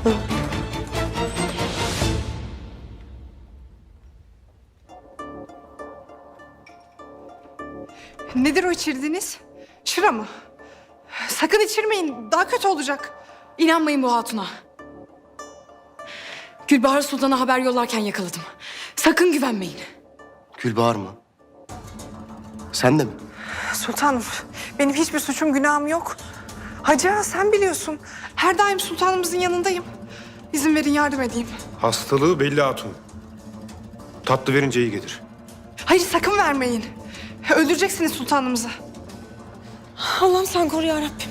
Nedir o içirdiğiniz? Şıra mı? Sakın içirmeyin. Daha kötü olacak. İnanmayın bu hatuna. Gülbahar Sultan'a haber yollarken yakaladım. Sakın güvenmeyin. Gülbahar mı? Sen de mi? Sultanım, benim hiçbir suçum günahım yok. Hacı ağa, sen biliyorsun. Her daim sultanımızın yanındayım. İzin verin yardım edeyim. Hastalığı belli hatun. Tatlı verince iyi gelir. Hayır sakın vermeyin. Öldüreceksiniz sultanımızı. Allah'ım sen koru ya Rabbim.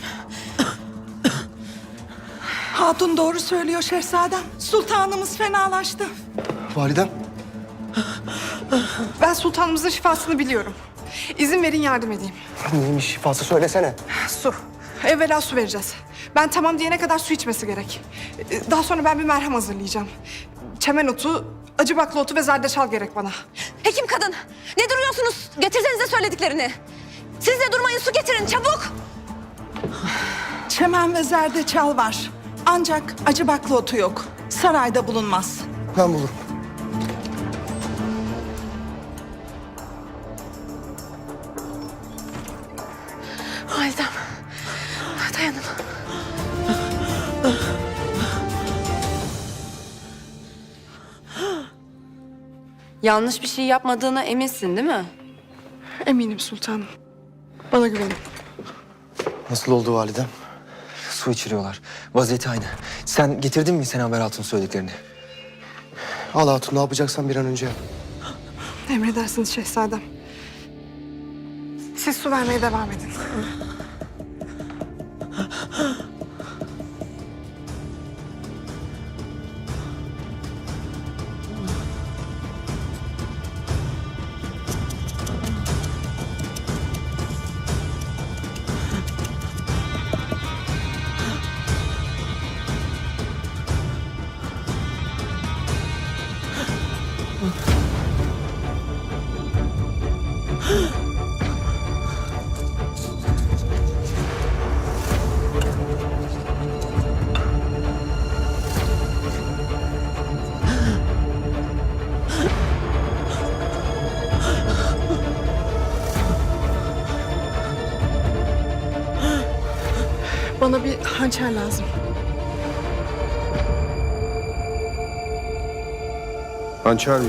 Hatun doğru söylüyor şehzadem. Sultanımız fenalaştı. Validem. Ben sultanımızın şifasını biliyorum. İzin verin yardım edeyim. Neymiş şifası söylesene. Su. Evvela su vereceğiz. Ben tamam diyene kadar su içmesi gerek. Ee, Daha sonra ben bir merhem hazırlayacağım. Çemen otu, acı bakla otu ve zerdeçal gerek bana. Hekim kadın, ne duruyorsunuz? Getirsenize söylediklerini. Siz de durmayın, su getirin çabuk. Çemen ve zerdeçal var. Ancak acı bakla otu yok. Sarayda bulunmaz. Ben bulurum. Yanlış bir şey yapmadığına eminsin değil mi? Eminim sultanım. Bana güvenin. Nasıl oldu validem? Su içiriyorlar. Vaziyeti aynı. Sen getirdin mi sen haber altın söylediklerini? Al hatun ne yapacaksan bir an önce yap. Emredersiniz şehzadem. Siz su vermeye devam edin. Bana bir hançer lazım. Hançer mi?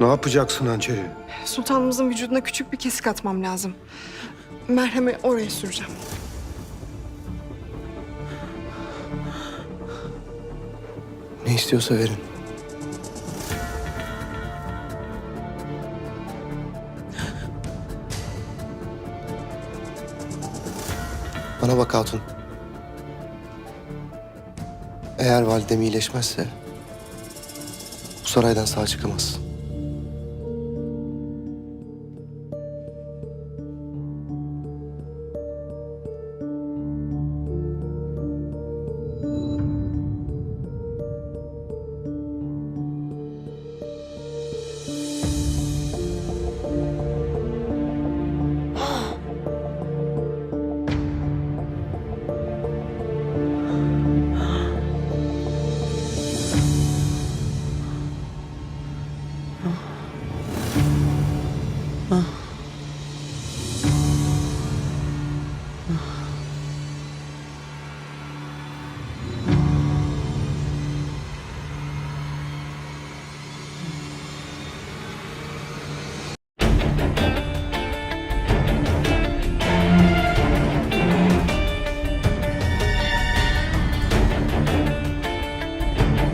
Ne yapacaksın hançeri? Sultanımızın vücuduna küçük bir kesik atmam lazım. Merhemi oraya süreceğim. Ne istiyorsa verin. Bana bak hatun. Eğer validem iyileşmezse bu saraydan sağ çıkamaz.